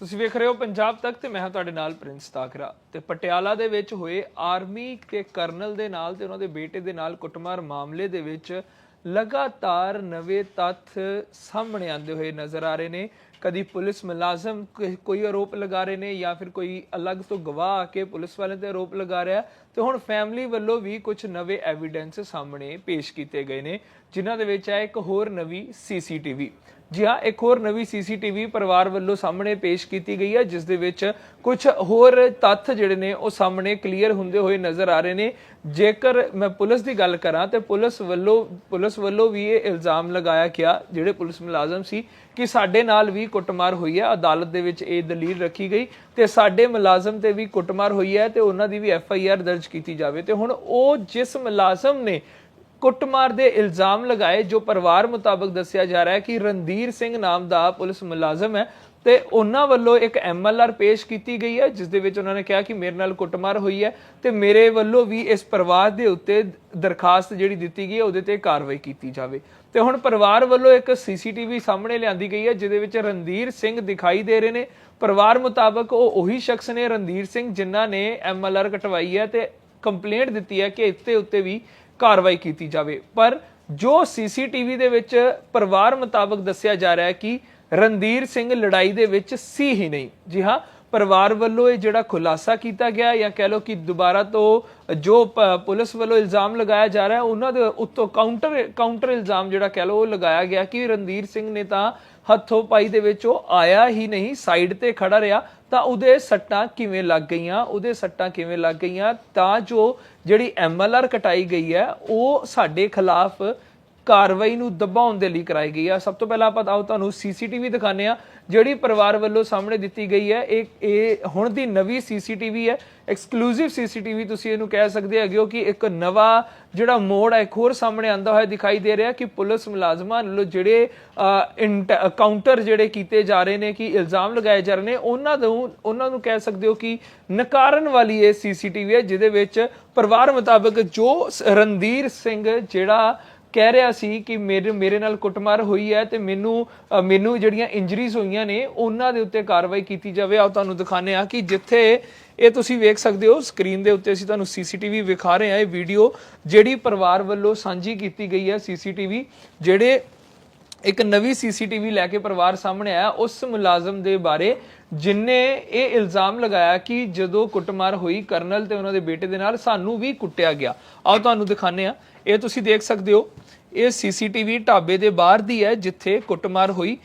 ਤੁਸੀਂ ਵੇਖ ਰਹੇ ਹੋ ਪੰਜਾਬ ਤੱਕ ਤੇ ਮੈਂ ਹਾਂ ਤੁਹਾਡੇ ਨਾਲ ਪ੍ਰਿੰਸ ਤਾਕਰਾ। ਤੇ ਪਟਿਆਲਾ ਦੇ ਵਿੱਚ ਹੋਏ ਆਰਮੀ ਕੇ ਕਰਨਲ ਦੇ ਨਾਲ ਤੇ ਉਹਨਾਂ ਦੇ ਬੇਟੇ ਦੇ ਨਾਲ ਕੁੱਟਮਾਰ ਮਾਮਲੇ ਦੇ ਵਿੱਚ ਲਗਾਤਾਰ ਨਵੇਂ ਤੱਥ ਸਾਹਮਣੇ ਆਉਂਦੇ ਹੋਏ ਨਜ਼ਰ ਆ ਰਹੇ ਨੇ। ਕਦੀ ਪੁਲਿਸ ਮੁਲਾਜ਼ਮ ਕੋਈ- ਆਰੋਪ ਲਗਾ ਰਹੇ ਨੇ ਜਾਂ ਫਿਰ ਕੋਈ ਅਲੱਗ ਤੋਂ ਗਵਾਹ ਆ ਕੇ ਪੁਲਿਸ ਵਾਲਿਆਂ ਤੇ ਆਰੋਪ ਲਗਾ ਰਿਹਾ ਤੇ ਹੁਣ ਫੈਮਿਲੀ ਵੱਲੋਂ ਵੀ ਕੁਝ ਨਵੇਂ ਐਵੀਡੈਂਸ ਸਾਹਮਣੇ ਪੇਸ਼ ਕੀਤੇ ਗਏ ਨੇ, ਜਿਨ੍ਹਾਂ ਦੇ ਵਿੱਚ ਹੈ ਇੱਕ ਹੋਰ ਨਵੀਂ ਸੀਸੀਟੀਵੀ ਜੀ ਹਾਂ, ਇੱਕ ਹੋਰ ਨਵੀਂ ਸੀਸੀਟੀਵੀ ਪਰਿਵਾਰ ਵੱਲੋਂ ਸਾਹਮਣੇ ਪੇਸ਼ ਕੀਤੀ ਗਈ ਹੈ, ਜਿਸ ਦੇ ਵਿੱਚ ਕੁਝ ਹੋਰ ਤੱਥ ਜਿਹੜੇ ਨੇ ਉਹ ਸਾਹਮਣੇ ਕਲੀਅਰ ਹੁੰਦੇ ਹੋਏ ਨਜ਼ਰ ਆ ਰਹੇ ਨੇ। ਜੇਕਰ ਮੈਂ ਪੁਲਿਸ ਦੀ ਗੱਲ ਕਰਾਂ ਤੇ ਪੁਲਿਸ ਵੱਲੋਂ ਪੁਲਿਸ ਵੱਲੋਂ ਵੀ ਇਹ ਇਲਜ਼ਾਮ ਲਗਾਇਆ ਗਿਆ, ਜਿਹੜੇ ਪੁਲਿਸ ਮੁਲਾਜ਼ਮ ਸੀ, ਕਿ ਸਾਡੇ ਨਾਲ ਵੀ ਕੁੱਟਮਾਰ ਹੋਈ ਹੈ, ਅਦਾਲਤ ਦੇ ਵਿੱਚ ਇਹ ਦਲੀਲ ਰੱਖੀ ਗਈ ਤੇ ਸਾਡੇ ਮੁਲਾਜ਼ਮ ਤੇ ਵੀ ਕੁੱਟਮਾਰ ਹੋਈ ਹੈ ਤੇ ਉਹਨਾਂ ਦੀ ਵੀ ਐਫ ਆਈ ਆਰ ਦਰਜ ਕੀਤੀ ਜਾਵੇ। ਤੇ ਹੁਣ ਉਹ ਜਿਸ ਮੁਲਾਜ਼ਮ ਨੇ ਕੁੱਟਮਾਰ ਦੇ ਇਲਜ਼ਾਮ ਲਗਾਏ, ਜੋ ਪਰਿਵਾਰ ਮੁਤਾਬਕ ਦੱਸਿਆ ਜਾ ਰਿਹਾ ਹੈ ਕਿ ਰਣਧੀਰ ਸਿੰਘ ਨਾਮ ਦਾ ਪੁਲਿਸ ਮੁਲਾਜ਼ਮ ਹੈ ਤੇ ਉਹਨਾਂ ਵੱਲੋਂ ਇੱਕ ਐਮਐਲਆਰ ਪੇਸ਼ ਕੀਤੀ ਗਈ ਹੈ, ਜਿਸ ਦੇ ਵਿੱਚ ਉਹਨਾਂ ਨੇ ਕਿਹਾ ਕਿ ਮੇਰੇ ਨਾਲ ਕੁੱਟਮਾਰ ਹੋਈ ਹੈ ਤੇ ਮੇਰੇ ਵੱਲੋਂ ਵੀ ਇਸ ਪਰਿਵਾਰ ਦੇ ਉੱਤੇ ਦਰਖਾਸਤ ਜਿਹੜੀ ਦਿੱਤੀ ਗਈ ਹੈ, ਉਹਦੇ ਤੇ ਕਾਰਵਾਈ ਕੀਤੀ ਜਾਵੇ। ਤੇ ਹੁਣ ਪਰਿਵਾਰ ਵੱਲੋਂ ਇੱਕ ਸੀਸੀਟੀਵੀ ਸਾਹਮਣੇ ਲਿਆਂਦੀ ਗਈ ਹੈ, ਜਿਹਦੇ ਵਿੱਚ ਰਣਧੀਰ ਸਿੰਘ ਦਿਖਾਈ ਦੇ ਰਹੇ ਨੇ। ਪਰਿਵਾਰ ਮੁਤਾਬਕ ਉਹ ਉਹੀ ਸ਼ਖਸ ਨੇ ਰਣਧੀਰ ਸਿੰਘ, ਜਿਨ੍ਹਾਂ ਨੇ ਐਮਐਲਆਰ ਕਟਵਾਈ ਹੈ ਤੇ ਕੰਪਲੇਂਟ ਦਿੱਤੀ ਹੈ ਕਿ ਇੱਥੇ ਉੱਤੇ ਵੀ ਕਾਰਵਾਈ ਕੀਤੀ ਜਾਵੇ। ਪਰ ਜੋ ਸੀਸੀਟੀਵੀ ਦੇ ਵਿੱਚ ਪਰਿਵਾਰ ਮੁਤਾਬਕ ਦੱਸਿਆ ਜਾ ਰਿਹਾ ਹੈ ਕਿ ਰਣਧੀਰ ਸਿੰਘ ਲੜਾਈ ਦੇ ਵਿੱਚ ਸੀ ਹੀ ਨਹੀਂ। ਜੀ ਹਾਂ, ਪਰਿਵਾਰ ਵੱਲੋਂ ਇਹ ਜਿਹੜਾ ਖੁਲਾਸਾ ਕੀਤਾ ਗਿਆ ਜਾਂ ਕਹਿ ਲਓ ਕਿ ਦੁਬਾਰਾ ਤੋਂ ਜੋ ਪੁਲਿਸ ਵੱਲੋਂ ਇਲਜ਼ਾਮ ਲਗਾਇਆ ਜਾ ਰਿਹਾ, ਉਹਨਾਂ ਦੇ ਉੱਤੋਂ ਕਾਊਂਟਰ ਕਾਊਂਟਰ ਇਲਜ਼ਾਮ ਜਿਹੜਾ ਕਹਿ ਲਓ ਉਹ ਲਗਾਇਆ ਗਿਆ ਕਿ ਰਣਧੀਰ ਸਿੰਘ ਨੇ ਤਾਂ ਹੱਥੋਂ ਪਾਈ ਦੇ ਵਿੱਚ ਉਹ ਆਇਆ ਹੀ ਨਹੀਂ ਸਾਈਡ ਤੇ ਖੜਾ ਰਿਹਾ। ਤਾਂ ਉਹਦੇ ਸੱਟਾਂ ਕਿਵੇਂ ਲੱਗ ਗਈਆਂ, ਉਹਦੇ ਸੱਟਾਂ ਕਿਵੇਂ ਲੱਗ ਗਈਆਂ, ਤਾਂ ਜੋ ਜਿਹੜੀ ਐਮਐਲਆਰ ਕਟਾਈ ਗਈ ਹੈ, ਉਹ ਸਾਡੇ ਖਿਲਾਫ ਕਾਰਵਾਈ ਨੂੰ ਦਬਾਉਣ ਦੇ ਲਈ ਕਰਾਈ ਗਈ ਆ। ਸਭ ਤੋਂ ਪਹਿਲਾਂ ਆਪਾਂ ਆਓ ਤੁਹਾਨੂੰ ਸੀਸੀਟੀਵੀ ਦਿਖਾਣੇ ਆ ਜਿਹੜੀ ਪਰਿਵਾਰ ਵੱਲੋਂ ਸਾਹਮਣੇ ਦਿੱਤੀ ਗਈ ਹੈ, ਇਹ ਇਹ ਹੁਣ ਦੀ ਨਵੀਂ ਸੀਸੀਟੀਵੀ ਹੈ। ਐਕਸਕਲੂਸਿਵ ਸੀਸੀਟੀਵੀ ਤੁਸੀਂ ਇਹਨੂੰ ਕਹਿ ਸਕਦੇ ਹੈਗੇ ਹੋ ਕਿ ਇੱਕ ਨਵਾਂ ਜਿਹੜਾ ਮੋੜ ਹੈ, ਇੱਕ ਹੋਰ ਸਾਹਮਣੇ ਆਂਦਾ ਹੋਇਆ ਦਿਖਾਈ ਦੇ ਰਿਹਾ ਕਿ ਪੁਲਿਸ ਮੁਲਾਜ਼ਮਾਂ ਵੱਲੋਂ ਜਿਹੜੇ ਕਾਊਂਟਰ ਜਿਹੜੇ ਕੀਤੇ ਜਾ ਰਹੇ ਨੇ, ਕਿ ਇਲਜ਼ਾਮ ਲਗਾਏ ਜਾ ਰਹੇ ਨੇ, ਉਹਨਾਂ ਨੂੰ ਉਹਨਾਂ ਨੂੰ ਕਹਿ ਸਕਦੇ ਹੋ ਕਿ ਨਕਾਰਨ ਵਾਲੀ ਇਹ ਸੀਸੀਟੀਵੀ ਹੈ, ਜਿਹਦੇ ਵਿੱਚ ਪਰਿਵਾਰ ਮੁਤਾਬਕ ਜੋ ਸ- ਰਣਧੀਰ ਸਿੰਘ ਜਿਹੜਾ ਕਹਿ ਰਿਹਾ ਸੀ ਕਿ ਮੇਰੇ ਮੇਰੇ ਨਾਲ ਕੁੱਟਮਾਰ ਹੋਈ ਹੈ ਤੇ ਮੈਨੂੰ ਮੈਨੂੰ ਜਿਹੜੀਆਂ ਇੰਜਰੀਜ਼ ਹੋਈਆਂ ਨੇ, ਉਹਨਾਂ ਦੇ ਉੱਤੇ ਕਾਰਵਾਈ ਕੀਤੀ ਜਾਵੇ। ਆਓ ਤੁਹਾਨੂੰ ਦਿਖਾਣੇ ਆ ਕਿ ਜਿੱਥੇ ਇਹ ਤੁਸੀਂ ਵੇਖ ਸਕਦੇ ਹੋ ਸਕਰੀਨ ਦੇ ਉੱਤੇ ਅਸੀਂ ਤੁਹਾਨੂੰ ਸੀਸੀਟੀਵੀ ਵਿਖਾ ਰਹੇ ਹਾਂ ਇਹ ਵੀਡੀਓ ਜਿਹੜੀ ਪਰਿਵਾਰ ਵੱਲੋਂ ਸਾਂਝੀ ਕੀਤੀ ਗਈ ਹੈ ਸੀਸੀਟੀਵੀ ਜਿਹੜੇ ਇੱਕ ਨਵੀਂ ਸੀਸੀਟੀਵੀ ਲੈ ਕੇ ਪਰਿਵਾਰ ਸਾਹਮਣੇ ਆਇਆ, ਉਸ ਮੁਲਾਜ਼ਮ ਦੇ ਬਾਰੇ ਜਿਨਨੇ ਇਹ ਇਲਜ਼ਾਮ ਲਗਾਇਆ ਕਿ ਜਦੋਂ ਕੁੱਟਮਾਰ ਹੋਈ ਕਰਨਲ ਤੇ ਉਹਨਾਂ ਦੇ ਬੇਟੇ ਦੇ ਨਾਲ, ਸਾਨੂੰ ਵੀ ਕੁੱਟਿਆ ਗਿਆ। ਆਓ ਤੁਹਾਨੂੰ ਦਿਖਾਣੇ ਆ ਇਹ ਤੁਸੀਂ ਦੇਖ ਸਕਦੇ ਹੋ, ਇਹ ਸੀਸੀਟੀਵੀ ਢਾਬੇ ਦੇ ਬਾਹਰ ਦੀ ਹੈ, ਜਿੱਥੇ ਕੁੱਟਮਾਰ ਹੋਈ।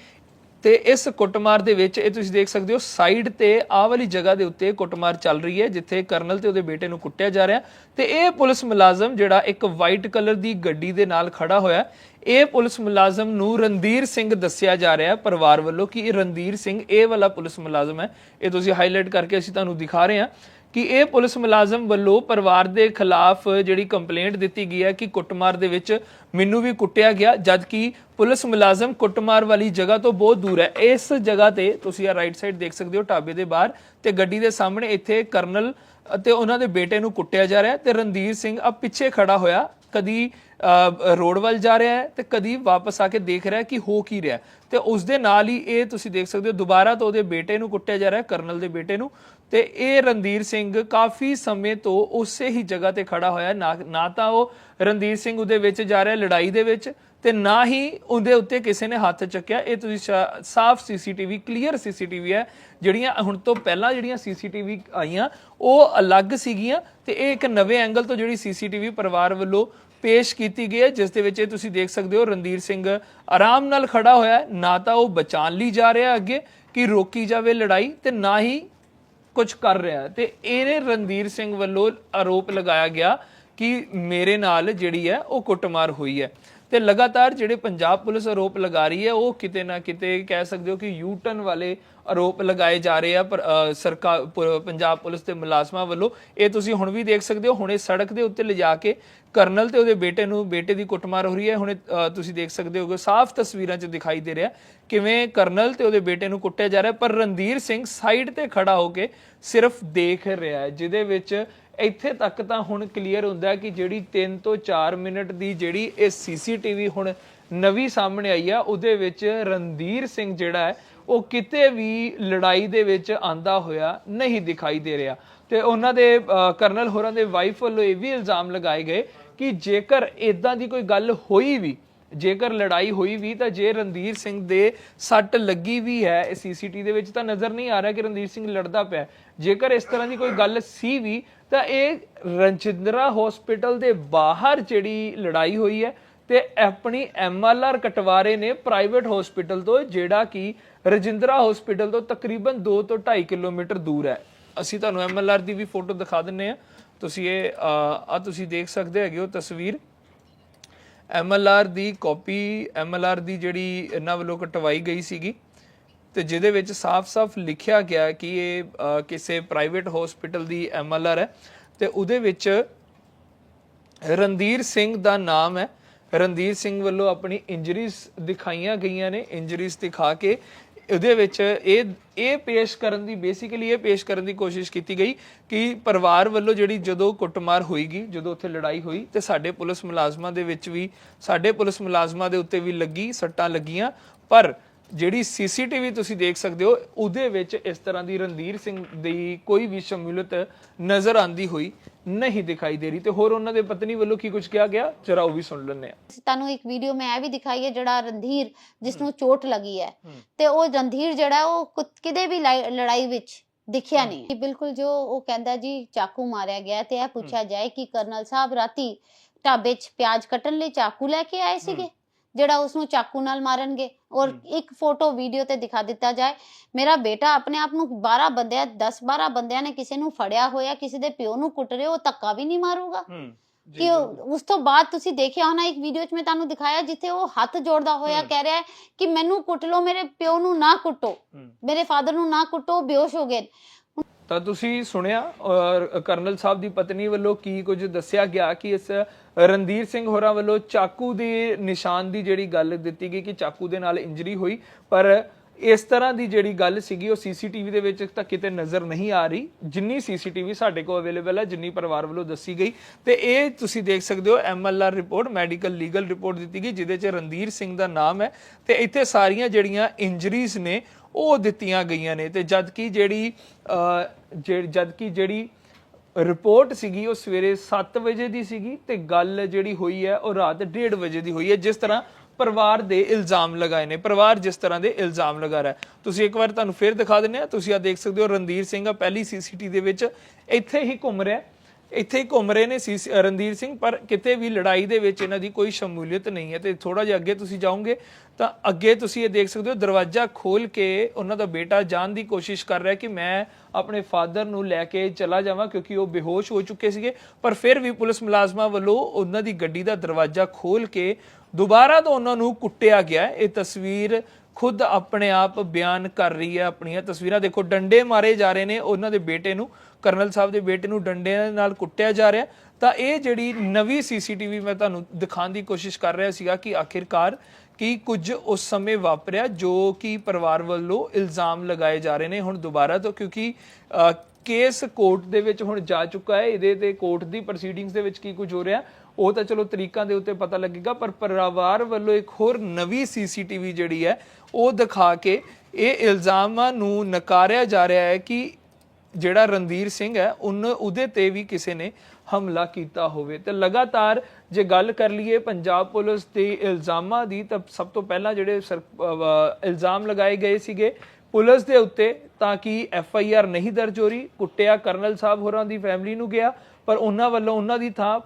ਤੇ ਇਸ ਕੁੱਟਮਾਰ ਦੇ ਵਿੱਚ ਇਹ ਤੁਸੀਂ ਦੇਖ ਸਕਦੇ ਹੋ, ਸਾਈਡ ਤੇ ਆਹ ਵਾਲੀ ਜਗ੍ਹਾ ਦੇ ਉੱਤੇ ਕੁੱਟਮਾਰ ਚੱਲ ਰਹੀ ਹੈ, ਜਿੱਥੇ ਕਰਨਲ ਤੇ ਉਹਦੇ ਬੇਟੇ ਨੂੰ ਕੁੱਟਿਆ ਜਾ ਰਿਹਾ। ਤੇ ਇਹ ਪੁਲਿਸ ਮੁਲਾਜ਼ਮ ਜਿਹੜਾ ਇੱਕ ਵਾਈਟ ਕਲਰ ਦੀ ਗੱਡੀ ਦੇ ਨਾਲ ਖੜਾ ਹੋਇਆ ਇਹ ਪੁਲਿਸ ਮੁਲਾਜ਼ਮ ਨੂੰ ਰਣਧੀਰ ਸਿੰਘ ਦੱਸਿਆ ਜਾ ਰਿਹਾ ਹੈ ਪਰਿਵਾਰ ਵੱਲੋਂ ਕਿ ਇਹ ਰਣਧੀਰ ਸਿੰਘ, ਇਹ ਵਾਲਾ ਪੁਲਿਸ ਮੁਲਾਜ਼ਮ ਹੈ। ਇਹ ਤੁਸੀਂ ਹਾਈਲਾਈਟ ਕਰਕੇ ਅਸੀਂ ਤੁਹਾਨੂੰ ਦਿਖਾ ਰਹੇ ਹਾਂ। ਕਿ ਇਹ ਪੁਲਿਸ ਮੁਲਾਜ਼ਮ ਵੱਲੋਂ ਪਰਿਵਾਰ ਦੇ ਖਿਲਾਫ ਜਿਹੜੀ ਕੰਪਲੇਂਟ ਦਿੱਤੀ ਗਈ ਹੈ ਕਿ ਕੁੱਟਮਾਰ ਦੇ ਵਿੱਚ ਮੈਨੂੰ ਵੀ ਕੁੱਟਿਆ ਗਿਆ ਜਦਕਿ ਪੁਲਿਸ ਮੁਲਾਜ਼ਮ ਕੁੱਟਮਾਰ ਵਾਲੀ ਜਗ੍ਹਾ ਤੋਂ ਬਹੁਤ ਦੂਰ ਹੈ। ਇਸ ਜਗ੍ਹਾ ਤੇ ਤੁਸੀਂ ਆ ਰਾਈਟ ਸਾਈਡ ਦੇਖ ਸਕਦੇ ਹੋ ਢਾਬੇ ਦੇ ਬਾਹਰ ਤੇ ਗੱਡੀ ਦੇ ਸਾਹਮਣੇ ਇੱਥੇ ਕਰਨਲ ਅਤੇ ਉਹਨਾਂ ਦੇ ਬੇਟੇ ਨੂੰ ਕੁੱਟਿਆ ਜਾ ਰਿਹਾ ਤੇ ਰਣਧੀਰ ਸਿੰਘ ਆ ਪਿੱਛੇ ਖੜਾ ਹੋਇਆ ਕਦੀ ਅ, ਰੋਡ ਵੱਲ ਜਾ ਰਿਹਾ ਹੈ ਤੇ ਕਦੀ ਵਾਪਸ ਆ ਕੇ ਦੇਖ ਰਿਹਾ ਕਿ ਹੋ ਕੀ ਰਿਹਾ ਤੇ ਉਸ ਦੇ ਨਾਲ ਹੀ ਇਹ ਤੁਸੀਂ ਦੇਖ ਸਕਦੇ ਹੋ ਦੁਬਾਰਾ ਤੋਂ ਉਹਦੇ ਬੇਟੇ ਨੂੰ ਕੁੱਟਿਆ ਜਾ ਰਿਹਾ ਕਰਨਲ ਦੇ ਬੇਟੇ ਨੂੰ। ਤੇ ਇਹ ਰਣਧੀਰ ਸਿੰਘ ਕਾਫੀ ਸਮੇਂ ਤੋਂ ਉਸੇ ਹੀ ਜਗ੍ਹਾ ਤੇ ਖੜਾ ਹੋਇਆ। ਨਾ ਨਾ ਤਾਂ ਉਹ ਰਣਧੀਰ ਸਿੰਘ ਉਹਦੇ ਵਿੱਚ ਜਾ ਰਿਹਾ ਲੜਾਈ ਦੇ ਵਿੱਚ ਤੇ ਨਾ ਹੀ ਉਹਦੇ ਉੱਤੇ ਕਿਸੇ ਨੇ ਹੱਥ ਚੱਕਿਆ। ਇਹ ਤੁਸੀਂ ਸ਼ਾ- ਸਾਫ਼ ਸੀਸੀਟੀਵੀ, ਕਲੀਅਰ ਸੀਸੀਟੀਵੀ ਹੈ। ਜਿਹੜੀਆਂ ਹੁਣ ਤੋਂ ਪਹਿਲਾਂ ਜਿਹੜੀਆਂ ਸੀਸੀਟੀਵੀ ਆਈਆਂ, ਉਹ ਅਲੱਗ ਸੀਗੀਆਂ ਤੇ ਇਹ ਇੱਕ ਨਵੇਂ ਐਂਗਲ ਤੋਂ ਜਿਹੜੀ ਸੀਸੀਟੀਵੀ ਪਰਿਵਾਰ ਵੱਲੋਂ ਪੇਸ਼ ਕੀਤੀ ਗਈ ਹੈ, ਜਿਸ ਦੇ ਵਿੱਚ ਇਹ ਤੁਸੀਂ ਦੇਖ ਸਕਦੇ ਹੋ ਰਣਧੀਰ ਸਿੰਘ ਆਰਾਮ ਨਾਲ ਖੜਾ ਹੋਇਆ ਨਾ ਤਾਂ ਉਹ ਬਚਾਉਣ ਲਈ ਜਾ ਰਿਹਾ ਅੱਗੇ ਕਿ ਰੋਕੀ ਜਾਵੇ ਲੜਾਈ ਤੇ ਨਾ ਹੀ ਕੁਝ ਕਰ ਰਿਹਾ ਤੇ ਇਹਨੇ ਰਣਧੀਰ ਸਿੰਘ ਵੱਲੋਂ ਆਰੋਪ ਲਗਾਇਆ ਗਿਆ ਕਿ ਮੇਰੇ ਨਾਲ ਜਿਹੜੀ ਹੈ ਉਹ ਕੁੱਟਮਾਰ ਹੋਈ ਹੈ। ਤੇ ਲਗਾਤਾਰ ਜਿਹੜੇ ਪੰਜਾਬ ਪੁਲਿਸ ਆਰੋਪ ਲਗਾ ਰਹੀ ਹੈ, ਉਹ ਕਿਤੇ ਨਾ ਕਿਤੇ ਕਹਿ ਸਕਦੇ ਹੋ ਕਿ ਯੂ ਟਰਨ ਵਾਲੇ ਆਰੋਪ ਲਗਾਏ ਜਾ ਰਹੇ ਆ ਪਰ ਸਰਕਾਰ ਪੰਜਾਬ ਪੁਲਿਸ ਦੇ ਮੁਲਾਜ਼ਮਾਂ ਵੱਲੋਂ। ਇਹ ਤੁਸੀਂ ਹੁਣ ਵੀ ਦੇਖ ਸਕਦੇ ਹੋ, ਹੁਣੇ ਸੜਕ ਦੇ ਉੱਤੇ ਲਿਜਾ ਕੇ ਕਰਨਲ ਤੇ ਉਹਦੇ ਬੇਟੇ ਨੂੰ, ਬੇਟੇ ਦੀ ਕੁੱਟਮਾਰ ਹੋ ਰਹੀ ਹੈ। ਹੁਣੇ ਤੁਸੀਂ ਦੇਖ ਸਕਦੇ ਹੋਗੇ, ਸਾਫ਼ ਤਸਵੀਰਾਂ 'ਚ ਦਿਖਾਈ ਦੇ ਰਿਹਾ ਕਿਵੇਂ ਕਰਨਲ ਤੇ ਉਹਦੇ ਬੇਟੇ ਨੂੰ ਕੁੱਟਿਆ ਜਾ ਰਿਹਾ, ਪਰ ਰਣਧੀਰ ਸਿੰਘ ਸਾਈਡ ਤੇ ਖੜਾ ਹੋ ਕੇ ਸਿਰਫ ਦੇਖ ਰਿਹਾ ਹੈ, ਜਿਹਦੇ ਵਿੱਚ ਇੱਥੇ ਤੱਕ ਤਾਂ ਹੁਣ ਕਲੀਅਰ ਹੁੰਦਾ ਕਿ ਜਿਹੜੀ 3 ਤੋਂ 4 ਮਿੰਟ ਦੀ ਜਿਹੜੀ ਇਹ ਸੀਸੀਟੀਵੀ ਹੁਣ ਨਵੀਂ ਸਾਹਮਣੇ ਆਈ ਆ, ਉਹਦੇ ਵਿੱਚ ਰਣਧੀਰ ਸਿੰਘ ਜਿਹੜਾ ਹੈ, ਉਹ ਕਿਤੇ ਵੀ ਲੜਾਈ ਦੇ ਵਿੱਚ ਆਂਦਾ ਹੋਇਆ ਨਹੀਂ ਦਿਖਾਈ ਦੇ ਰਿਹਾ। ਤੇ ਉਹਨਾਂ ਦੇ ਕਰਨਲ ਹੋਰਾਂ ਦੇ ਵਾਈਫ ਵੱਲੋਂ ਇਹ ਵੀ ਇਲਜ਼ਾਮ ਲਗਾਏ ਗਏ ਕਿ ਜੇਕਰ ਇਦਾਂ ਦੀ ਕੋਈ ਗੱਲ ਹੋਈ ਵੀ, ਜੇਕਰ ਲੜਾਈ ਹੋਈ ਵੀ, ਤਾਂ ਜੇ ਰਣਧੀਰ ਸਿੰਘ ਦੇ ਸੱਟ ਲੱਗੀ ਵੀ ਹੈ ਸੀਸੀਟੀ ਦੇ ਵਿੱਚ, ਤਾਂ ਨਜ਼ਰ ਨਹੀਂ ਆ ਰਿਹਾ ਕਿ ਰਣਧੀਰ ਸਿੰਘ ਲੜਦਾ ਪਿਆ ਜੇਕਰ ਇਸ ਤਰ੍ਹਾਂ ਦੀ ਕੋਈ ਗੱਲ ਸੀ ਵੀ, ਤਾਂ ਇਹ ਰਣਜਿੰਦਰਾ ਹਸਪੀਟਲ ਦੇ ਬਾਹਰ ਜਿਹੜੀ ਲੜਾਈ ਹੋਈ ਹੈ ਤੇ ਆਪਣੀ ਐਮਐਲਆਰ ਕਟਵਾਰੇ ਨੇ ਪ੍ਰਾਈਵੇਟ ਹਸਪੀਟਲ ਤੋਂ, ਜਿਹੜਾ ਕਿ ਰਜਿੰਦਰਾ ਹਸਪੀਟਲ ਤੋਂ ਤਕਰੀਬਨ 2 ਤੋਂ 2.5 ਕਿਲੋਮੀਟਰ ਦੂਰ ਹੈ। ਅਸੀਂ ਤੁਹਾਨੂੰ ਐਮਐਲਆਰ ਦੀ ਵੀ ਫੋਟੋ ਦਿਖਾ ਦਿੰਨੇ ਆ ਤੁਸੀਂ ਇਹ ਆ ਤੁਸੀਂ ਦੇਖ ਸਕਦੇ ਹੈਗੇ ਹੋ ਤਸਵੀਰ। ਐਮਐਲਆਰ ਦੀ ਕਾਪੀ ਐਮਐਲਆਰ ਦੀ ਜਿਹੜੀ ਇਹਨਾਂ ਵੱਲੋਂ ਕਟਵਾਈ ਗਈ ਸੀਗੀ ਤੇ ਜਿਹਦੇ ਵਿੱਚ ਸਾਫ਼-ਸਾਫ਼ ਲਿਖਿਆ ਗਿਆ ਕਿ ਇਹ ਕਿਸੇ ਪ੍ਰਾਈਵੇਟ ਹਸਪੀਟਲ ਦੀ ਐਮਐਲਆਰ ਹੈ ਤੇ ਉਹਦੇ ਵਿੱਚ ਰਣਧੀਰ ਸਿੰਘ ਦਾ ਨਾਮ ਹੈ। ਰਣਧੀਰ ਸਿੰਘ ਵੱਲੋਂ ਆਪਣੀ ਇੰਜਰੀਜ਼ ਦਿਖਾਈਆਂ ਗਈਆਂ ਨੇ, ਇੰਜਰੀਜ਼ ਦਿਖਾ ਕੇ ਉਹਦੇ ਵਿੱਚ ਇਹ ਇਹ ਪੇਸ਼ ਕਰਨ ਦੀ ਬੇਸਿਕਲੀ ਇਹ ਪੇਸ਼ ਕਰਨ ਦੀ ਕੋਸ਼ਿਸ਼ ਕੀਤੀ ਗਈ ਕਿ ਪਰਿਵਾਰ ਵੱਲੋਂ ਜਿਹੜੀ ਜਦੋਂ ਕੁੱਟਮਾਰ ਹੋਈਗੀ, ਜਦੋਂ ਉੱਥੇ ਲੜਾਈ ਹੋਈ, ਤੇ ਸਾਡੇ ਪੁਲਿਸ ਮੁਲਾਜ਼ਮਾਂ ਦੇ ਵਿੱਚ ਵੀ, ਸਾਡੇ ਪੁਲਿਸ ਮੁਲਾਜ਼ਮਾਂ ਦੇ ਉੱਤੇ ਵੀ ਲੱਗੀ, ਸੱਟਾਂ ਲੱਗੀਆਂ, ਪਰ ਜਿਹੜੀ ਸੀਸੀਟੀਵੀ ਤੁਸੀਂ ਦੇਖ ਸਕਦੇ ਹੋ, ਉਹਦੇ ਵਿੱਚ ਇਸ ਤਰ੍ਹਾਂ ਦੀ ਰਣਧੀਰ ਸਿੰਘ ਦੀ ਕੋਈ ਵੀ ਸ਼ਮੂਲੀਅਤ ਨਜ਼ਰ ਆਂਦੀ ਹੋਈ ਨਹੀਂ ਦਿਖਾਈ ਦੇ ਰਹੀ ਤੇ ਹੋਰ ਉਹਨਾਂ ਦੇ ਪਤਨੀ ਵੱਲੋਂ ਕੀ ਕੁਝ ਕਿਹਾ ਗਿਆ? ਜਰਾ ਉਹ ਵੀ ਸੁਣ ਲੈਂਦੇ ਆ ਤੁਹਾਨੂੰ ਇੱਕ ਵੀਡੀਓ ਮੈਂ ਇਹ ਵੀ ਦਿਖਾਈ ਹੈ ਜਿਹੜਾ ਰਣਧੀਰ ਜਿਸ ਨੂੰ ਚੋਟ ਲੱਗੀ ਹੈ। ਤੇ ਉਹ ਰਣਧੀਰ ਜਿਹੜਾ ਉਹ ਕਿਤੇ ਵੀ ਲੜਾਈ- ਲੜਾਈ ਵਿੱਚ ਦਿਖਿਆ ਨਹੀਂ। ਕਿ ਬਿਲਕੁਲ ਜੋ ਉਹ ਕਹਿੰਦਾ ਜੀ ਚਾਕੂ ਮਾਰਿਆ ਗਿਆ ਤੇ ਇਹ ਪੁੱਛਿਆ ਜਾਏ ਕਿ ਕਰਨਲ ਸਾਹਿਬ ਰਾਤੀ ਢਾਬੇ 'ਚ ਪਿਆਜ਼ ਕੱਟਣ ਲਈ ਚਾਕੂ ਲੈ ਕੇ ਆਏ ਸੀਗੇ? ਜਿਹੜਾ ਉਸ ਨੂੰ ਚਾਕੂ ਨਾਲ ਮਾਰਨਗੇ। ਔਰ ਇੱਕ ਫੋਟੋ ਵੀਡੀਓ ਤੇ ਦਿਖਾ ਦਿੱਤਾ ਜਾਏ। ਮੇਰਾ ਬੇਟਾ ਆਪਣੇ ਆਪ ਨੂੰ 12 ਬੰਦਿਆਂ 10 12 ਬੰਦਿਆਂ ਨੇ ਕਿਸੇ ਨੂੰ ਫੜਿਆ ਹੋਇਆ ਕਿਸੇ ਦੇ ਪਿਓ ਨੂੰ ਕੁੱਟ ਰਹੇ ਉਹ ਧੱਕਾ ਵੀ ਨਹੀਂ ਮਾਰੂਗਾ। ਕਿ ਉਸ ਤੋਂ ਬਾਅਦ ਤੁਸੀਂ ਦੇਖਿਆ ਹੋਣਾ ਇੱਕ ਵੀਡੀਓ 'ਚ ਮੈਂ ਤੁਹਾਨੂੰ ਦਿਖਾਇਆ ਜਿੱਥੇ ਉਹ ਹੱਥ ਜੋੜਦਾ ਹੋਇਆ ਕਹਿ ਰਿਹਾ ਹੈ ਕਿ ਮੈਨੂੰ ਕੁੱਟ ਲਓ ਮੇਰੇ ਪਿਓ ਨੂੰ ਨਾ ਕੁੱਟੋ। ਮੇਰੇ ਫਾਦਰ ਨੂੰ ਨਾ ਕੁੱਟੋ ਬੇਹੋਸ਼ ਹੋ ਗਏ। ਤਾਂ ਤੁਸੀਂ ਸੁਣਿਆ, ਔਰ ਕਰਨਲ ਸਾਹਿਬ ਦੀ ਪਤਨੀ ਵੱਲੋਂ ਕੀ ਕੁਝ ਦੱਸਿਆ ਗਿਆ ਕਿ ਇਸ ਰਣਧੀਰ ਸਿੰਘ ਹੋਰਾਂ ਵੱਲੋਂ ਚਾਕੂ ਦੇ ਨਿਸ਼ਾਨ ਦੀ ਜਿਹੜੀ ਗੱਲ ਦਿੱਤੀ ਗਈ ਕਿ ਚਾਕੂ ਦੇ ਨਾਲ ਇੰਜਰੀ ਹੋਈ, ਪਰ ਇਸ ਤਰ੍ਹਾਂ ਦੀ ਜਿਹੜੀ ਗੱਲ ਸੀਗੀ, ਉਹ ਸੀਸੀਟੀਵੀ ਦੇ ਵਿੱਚ ਤਾਂ ਕਿਤੇ ਨਜ਼ਰ ਨਹੀਂ ਆ ਰਹੀ। ਜਿੰਨੀ ਸੀਸੀਟੀਵੀ ਸਾਡੇ ਕੋਲ ਅਵੇਲੇਬਲ ਹੈ, ਜਿੰਨੀ ਪਰਿਵਾਰ ਵੱਲੋਂ ਦੱਸੀ ਗਈ। ਤੇ ਇਹ ਤੁਸੀਂ ਦੇਖ ਸਕਦੇ ਹੋ, MLR report, medical legal report ਦਿੱਤੀ ਗਈ, ਜਿਹਦੇ 'ਚ ਰਣਧੀਰ ਸਿੰਘ ਦਾ ਨਾਮ ਹੈ। ਤੇ ਇੱਥੇ ਸਾਰੀਆਂ ਜਿਹੜੀਆਂ ਇੰਜਰੀਜ਼ ਨੇ ਉਹ ਦਿੱਤੀਆਂ ਗਈਆਂ ਨੇ ਤੇ ਜਦ ਕਿ ਜਿਹੜੀ ਅ, ਜਿਹੜੀ- ਜਦ ਕਿ ਜਿਹੜੀ ਰਿਪੋਰਟ ਸੀਗੀ ਉਹ ਸਵੇਰੇ 7 ਵਜੇ ਦੀ ਸੀਗੀ ਤੇ ਗੱਲ ਜਿਹੜੀ ਹੋਈ ਹੈ ਉਹ ਰਾਤ 1:30 ਵਜੇ ਦੀ ਹੋਈ ਹੈ ਜਿਸ ਤਰ੍ਹਾਂ ਪਰਿਵਾਰ ਦੇ ਇਲਜ਼ਾਮ ਲਗਾਏ ਨੇ। ਪਰਿਵਾਰ ਜਿਸ ਤਰ੍ਹਾਂ ਦੇ ਇਲਜ਼ਾਮ ਲਗਾ ਰਿਹਾ ਤੁਸੀਂ ਇੱਕ ਵਾਰ ਤੁਹਾਨੂੰ ਫੇਰ ਦਿਖਾ ਦਿੰਨੇ ਆ ਤੁਸੀਂ ਆ ਦੇਖ ਸਕਦੇ ਹੋ ਰਣਧੀਰ ਸਿੰਘ ਆ ਪਹਿਲੀ ਸੀਸੀਟੀ ਦੇ ਵਿੱਚ ਇੱਥੇ ਹੀ ਘੁੰਮ ਰਿਹਾ ਇੱਥੇ ਹੀ ਘੁੰਮ ਰਹੇ ਨੇ ਰਣਧੀਰ ਸਿੰਘ, ਪਰ ਕਿਤੇ ਵੀ ਲੜਾਈ ਦੇ ਵਿੱਚ ਇਹਨਾਂ ਦੀ ਕੋਈ ਸ਼ਮੂਲੀਅਤ ਨਹੀਂ ਹੈ ਤੇ ਥੋੜਾ ਜਿਹਾ ਅੱਗੇ ਤੁਸੀਂ ਜਾਓਗੇ ਤਾਂ ਅੱਗੇ ਤੁਸੀਂ ਇਹ ਦੇਖ ਸਕਦੇ ਹੋ, ਦਰਵਾਜ਼ਾ ਖੋਲ ਕੇ ਉਹਨਾਂ ਦਾ ਬੇਟਾ ਜਾਣ ਦੀ ਕੋਸ਼ਿਸ਼ ਕਰ ਰਿਹਾ ਕਿ ਮੈਂ ਆਪਣੇ ਫਾਦਰ ਨੂੰ ਲੈ ਕੇ ਚਲਾ ਜਾਵਾਂ ਕਿਉਂਕਿ ਉਹ ਬੇਹੋਸ਼ ਹੋ ਚੁੱਕੇ ਸੀਗੇ। ਪਰ ਫਿਰ ਵੀ ਪੁਲਿਸ ਮੁਲਾਜ਼ਮਾਂ ਵੱਲੋਂ ਉਹਨਾਂ ਦੀ ਗੱਡੀ ਦਾ ਦਰਵਾਜ਼ਾ ਖੋਲ ਕੇ ਦੁਬਾਰਾ ਤੋਂ ਉਹਨਾਂ ਨੂੰ ਕੁੱਟਿਆ ਗਿਆ। ਇਹ ਤਸਵੀਰ ਖੁਦ ਆਪਣੇ ਆਪ ਬਿਆਨ ਕਰ ਰਹੀ ਹੈ ਆਪਣੀਆਂ ਤਸਵੀਰਾਂ। ਦੇਖੋ, ਡੰਡੇ ਮਾਰੇ ਜਾ ਰਹੇ ਨੇ, ਉਹਨਾਂ ਦੇ ਬੇਟੇ ਨੂੰ, ਕਰਨਲ ਸਾਹਿਬ ਦੇ ਬੇਟੇ ਨੂੰ ਡੰਡੇ ਨਾਲ ਕੁੱਟਿਆ ਜਾ ਰਿਹਾ। ਤਾਂ ਇਹ ਜਿਹੜੀ ਨਵੀਂ ਸੀਸੀਟੀਵੀ ਮੈਂ ਤੁਹਾਨੂੰ ਦਿਖਾਉਣ ਦੀ ਕੋਸ਼ਿਸ਼ ਕਰ ਰਿਹਾ ਸੀਗਾ ਕਿ ਆਖਿਰਕਾਰ ਕੀ ਕੁਝ ਉਸ ਸਮੇਂ ਵਾਪਰਿਆ ਜੋ ਕਿ ਪਰਿਵਾਰ ਵੱਲੋਂ ਇਲਜ਼ਾਮ ਲਗਾਏ ਜਾ ਰਹੇ ਨੇ। ਹੁਣ ਦੁਬਾਰਾ ਤੋਂ ਕਿਉਂਕਿ ਕੇਸ ਕੋਰਟ ਦੇ ਵਿੱਚ ਹੁਣ ਜਾ ਚੁੱਕਾ ਹੈ। ਇਹਦੇ ਤੇ ਕੋਰਟ ਦੀ ਪ੍ਰੋਸੀਡਿੰਗਸ ਦੇ ਵਿੱਚ ਕੀ ਕੁਝ ਹੋ ਰਿਹਾ, ਉਹ ਤਾਂ ਚਲੋ ਤਰੀਕਾਂ ਦੇ ਉੱਤੇ ਪਤਾ ਲੱਗੇਗਾ, ਪਰ ਪਰਿਵਾਰ ਵੱਲੋਂ ਇੱਕ ਹੋਰ ਨਵੀਂ ਸੀਸੀਟੀਵੀ ਜਿਹੜੀ ਹੈ ਉਹ ਦਿਖਾ ਕੇ ਇਹ ਇਲਜ਼ਾਮਾਂ ਨੂੰ ਨਕਾਰਿਆ ਜਾ ਰਿਹਾ ਹੈ ਕਿ ਜਿਹੜਾ ਰਣਧੀਰ ਸਿੰਘ ਹੈ, ਉਹਨ, ਉਹਦੇ ਤੇ ਵੀ ਕਿਸੇ ਨੇ ਹਮਲਾ ਕੀਤਾ ਹੋਵੇ। ਤੇ ਲਗਾਤਾਰ ਜੇ ਗੱਲ ਕਰ ਲਈਏ ਪੰਜਾਬ ਪੁਲਿਸ ਦੇ ਇਲਜ਼ਾਮਾਂ ਦੀ, ਤਾਂ ਸਭ ਤੋਂ ਪਹਿਲਾਂ ਜਿਹੜੇ ਸਰ- ਇਲਜ਼ਾਮ ਲਗਾਏ ਗਏ ਸੀਗੇ ਪੁਲਿਸ ਦੇ ਉੱਤੇ, ਤਾਂ ਕਿ ਐਫ ਆਈ ਆਰ ਨਹੀਂ ਦਰਜ ਹੋ ਰਹੀ। ਕੁੱਟਿਆ ਕਰਨਲ ਸਾਹਿਬ ਹੋਰਾਂ ਦੀ ਫੈਮਿਲੀ ਨੂੰ ਗਿਆ, ਪਰ ਉਹਨਾਂ ਵੱਲੋਂ ਉਹਨਾਂ ਦੀ ਥਾਂ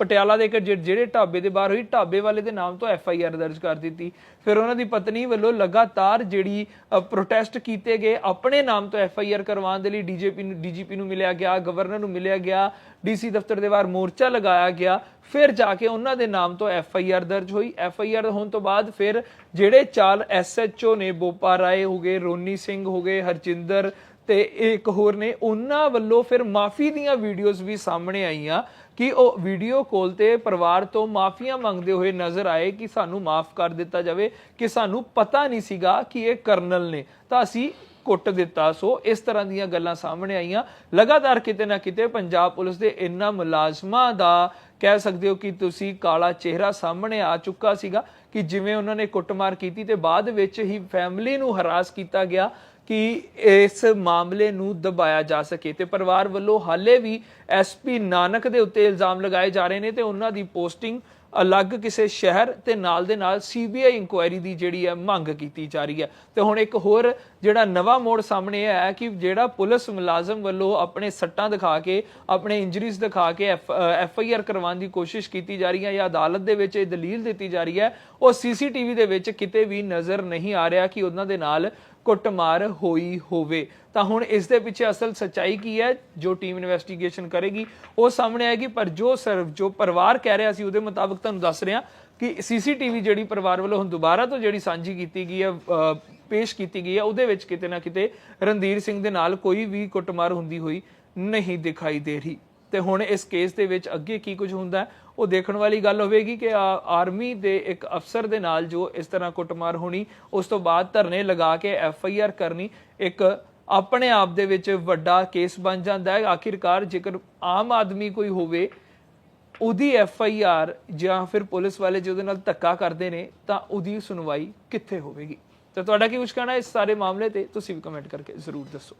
ਪਟਿਆਲਾ ਦੇ ਇੱਕ ਜਿਹੜੇ ਢਾਬੇ ਦੇ ਬਾਹਰ ਹੋਈ, ਢਾਬੇ ਵਾਲੇ ਦੇ ਨਾਮ ਤੋਂ ਐਫ ਆਈ ਆਰ ਦਰਜ ਕਰ ਦਿੱਤੀ। ਫਿਰ ਉਹਨਾਂ ਦੀ ਪਤਨੀ ਵੱਲੋਂ ਲਗਾਤਾਰ ਜਿਹੜੀ ਪ੍ਰੋਟੈਸਟ ਕੀਤੇ ਗਏ, ਆਪਣੇ ਨਾਮ ਤੋਂ ਐਫ ਆਈ ਆਰ ਕਰਵਾਉਣ ਦੇ ਲਈ ਡੀਜੀਪੀ ਨੂੰ ਡੀਜੀਪੀ ਨੂੰ ਮਿਲਿਆ ਗਿਆ ਗਵਰਨਰ ਨੂੰ ਮਿਲਿਆ ਗਿਆ ਡੀਸੀ ਦਫ਼ਤਰ ਦੇ ਬਾਹਰ ਮੋਰਚਾ ਲਗਾਇਆ ਗਿਆ। ਫਿਰ ਜਾ ਕੇ ਉਹਨਾਂ ਦੇ ਨਾਮ ਤੋਂ ਐਫ ਆਈ ਆਰ ਦਰਜ ਹੋਈ। ਐਫ ਆਈ ਆਰ ਹੋਣ ਤੋਂ ਬਾਅਦ ਫਿਰ ਜਿਹੜੇ ਚਾਲ ਐਸ ਐਚ ਓ ਨੇ, ਬੋਪਾ ਰਾਏ ਹੋ ਗਏ, ਰੋਨੀ ਸਿੰਘ ਹੋ ਗਏ, ਹਰਜਿੰਦਰ ਤੇ ਇੱਕ ਹੋਰ ਨੇ, ਉਹਨਾਂ ਵੱਲੋਂ ਫਿਰ ਮਾਫੀ ਦੀਆਂ ਵੀਡੀਓਜ਼ ਵੀ ਸਾਹਮਣੇ ਆਈਆਂ। ਕਿ ਉਹ ਵੀਡੀਓ ਕਾਲ ਤੇ ਪਰਿਵਾਰ ਤੋਂ ਮਾਫੀਆਂ ਮੰਗਦੇ ਹੋਏ ਨਜ਼ਰ ਆਏ ਕਿ ਸਾਨੂੰ ਮਾਫ ਕਰ ਦਿੱਤਾ ਜਾਵੇ, ਕਿ ਸਾਨੂੰ ਪਤਾ ਨਹੀਂ ਸੀਗਾ ਕਿ ਇਹ ਕਰਨਲ ਨੇ। ਤਾਂ ਅਸੀਂ ਕੁੱਟ ਦਿੱਤਾ। ਸੋ ਇਸ ਤਰ੍ਹਾਂ ਦੀਆਂ ਗੱਲਾਂ ਸਾਹਮਣੇ ਆਈਆਂ। ਲਗਾਤਾਰ ਕਿਤੇ ਨਾ ਕਿਤੇ ਪੰਜਾਬ ਪੁਲਿਸ ਦੇ ਇੰਨਾ ਮੁਲਾਜ਼ਮਾਂ ਦਾ ਕਹਿ ਸਕਦੇ ਹੋ ਕਿ ਤੁਸੀਂ ਕਾਲਾ ਚਿਹਰਾ ਸਾਹਮਣੇ ਆ ਚੁੱਕਾ ਸੀਗਾ ਕਿ ਜਿਵੇਂ ਉਹਨਾਂ ਨੇ ਕੁੱਟਮਾਰ ਕੀਤੀ ਤੇ ਬਾਅਦ ਵਿੱਚ ਹੀ ਫੈਮਿਲੀ ਨੂੰ ਹਰਾਸ ਕੀਤਾ ਗਿਆ। ਕਿ ਇਸ ਮਾਮਲੇ ਨੂੰ ਦਬਾਇਆ ਜਾ ਸਕੇ ਤੇ ਪਰਿਵਾਰ ਵੱਲੋਂ ਹਾਲੇ ਵੀ ਐਸਪੀ ਨਾਨਕ ਦੇ ਉੱਤੇ ਇਲਜ਼ਾਮ ਲਗਾਏ ਜਾ ਰਹੇ ਨੇ ਤੇ ਉਹਨਾਂ ਦੀ ਪੋਸਟਿੰਗ ਅਲੱਗ ਕਿਸੇ ਸ਼ਹਿਰ ਤੇ ਨਾਲ ਦੇ ਨਾਲ ਸੀਬੀਆਈ ਇਨਕੁਆਇਰੀ ਦੀ ਜਿਹੜੀ ਹੈ ਮੰਗ ਕੀਤੀ ਜਾ ਰਹੀ ਹੈ। ਤੇ ਹੁਣ ਇੱਕ ਹੋਰ ਜਿਹੜਾ ਨਵਾਂ ਮੋੜ ਸਾਹਮਣੇ ਆਇਆ ਕਿ ਜਿਹੜਾ ਪੁਲਿਸ ਮੁਲਾਜ਼ਮ ਵੱਲੋਂ ਆਪਣੇ ਸੱਟਾਂ ਦਿਖਾ ਕੇ, ਆਪਣੇ ਇੰਜਰੀਜ਼ ਦਿਖਾ ਕੇ ਐਫ ਆਈ ਆਰ ਕਰਵਾਉਣ ਦੀ ਕੋਸ਼ਿਸ਼ ਕੀਤੀ ਜਾ ਰਹੀ ਹੈ ਜਾਂ ਅਦਾਲਤ ਦੇ ਵਿੱਚ ਇਹ ਦਲੀਲ ਦਿੱਤੀ ਜਾ ਰਹੀ ਹੈ ਉਹ ਸੀਸੀਟੀਵੀ ਦੇ ਵਿੱਚ ਕਿਤੇ ਵੀ ਨਜ਼ਰ ਨਹੀਂ ਆ ਰਿਹਾ ਕਿ ਉਹਨਾਂ ਦੇ ਨਾਲ ਕੁੱਟਮਾਰ ਹੋਈ ਹੋਵੇ। ਤਾਂ ਹੁਣ ਇਸ ਦੇ ਪਿੱਛੇ ਅਸਲ ਸੱਚਾਈ ਕੀ ਹੈ? ਜੋ ਟੀਮ ਇਨਵੈਸਟੀਗੇਸ਼ਨ ਕਰੇਗੀ, ਉਹ ਸਾਹਮਣੇ ਆਏਗੀ। ਪਰ ਜੋ ਸਰ, ਜੋ ਪਰਿਵਾਰ ਕਹਿ ਰਿਹਾ ਸੀ, ਉਹਦੇ ਮੁਤਾਬਕ ਤੁਹਾਨੂੰ ਦੱਸ ਰਿਹਾ ਕਿ ਸੀਸੀਟੀਵੀ ਜਿਹੜੀ ਪਰਿਵਾਰ ਵੱਲੋਂ ਹੁਣ ਦੁਬਾਰਾ ਤੋਂ ਜਿਹੜੀ ਸਾਂਝੀ ਕੀਤੀ ਗਈ ਹੈ ਪੇਸ਼ ਕੀਤੀ ਗਈ ਹੈ, ਉਹਦੇ ਵਿੱਚ ਕਿਤੇ ਨਾ ਕਿਤੇ ਰਣਧੀਰ ਸਿੰਘ ਦੇ ਨਾਲ ਕੋਈ ਵੀ ਕੁੱਟਮਾਰ ਹੁੰਦੀ ਹੋਈ ਨਹੀਂ ਦਿਖਾਈ ਦੇ ਰਹੀ। ਤੇ ਹੁਣ ਇਸ ਕੇਸ ਦੇ ਵਿੱਚ ਅੱਗੇ ਕੀ ਕੁਝ ਹੁੰਦਾ ਉਹ ਦੇਖਣ ਵਾਲੀ ਗੱਲ ਹੋਵੇਗੀ ਕਿ ਆਰਮੀ ਦੇ ਇੱਕ ਅਫਸਰ ਦੇ ਨਾਲ ਜੋ ਇਸ ਤਰ੍ਹਾਂ ਕੁੱਟਮਾਰ ਹੋਣੀ, ਉਸ ਤੋਂ ਬਾਅਦ ਧਰਨੇ ਲਗਾ ਕੇ ਐਫ ਆਈ ਆਰ ਕਰਨੀ ਇੱਕ ਆਪਣੇ ਆਪ ਦੇ ਵਿੱਚ ਵੱਡਾ ਕੇਸ ਬਣ ਜਾਂਦਾ ਹੈ। ਆਖਿਰਕਾਰ ਜੇਕਰ ਆਮ ਆਦਮੀ ਕੋਈ ਹੋਵੇ, ਉਹਦੀ ਐਫ ਆਈ ਆਰ ਜਾਂ ਫਿਰ ਪੁਲਿਸ ਵਾਲੇ ਜਿਹਦੇ ਨਾਲ ਧੱਕਾ ਕਰਦੇ ਨੇ, ਤਾਂ ਉਹਦੀ ਸੁਣਵਾਈ ਕਿੱਥੇ ਹੋਵੇਗੀ? ਤਾਂ ਤੁਹਾਡਾ ਕੀ ਕੁਝ ਕਹਿਣਾ ਇਸ ਸਾਰੇ ਮਾਮਲੇ ਤੇ? ਤੁਸੀਂ ਵੀ ਕਮੈਂਟ ਕਰਕੇ ਜ਼ਰੂਰ ਦੱਸੋ।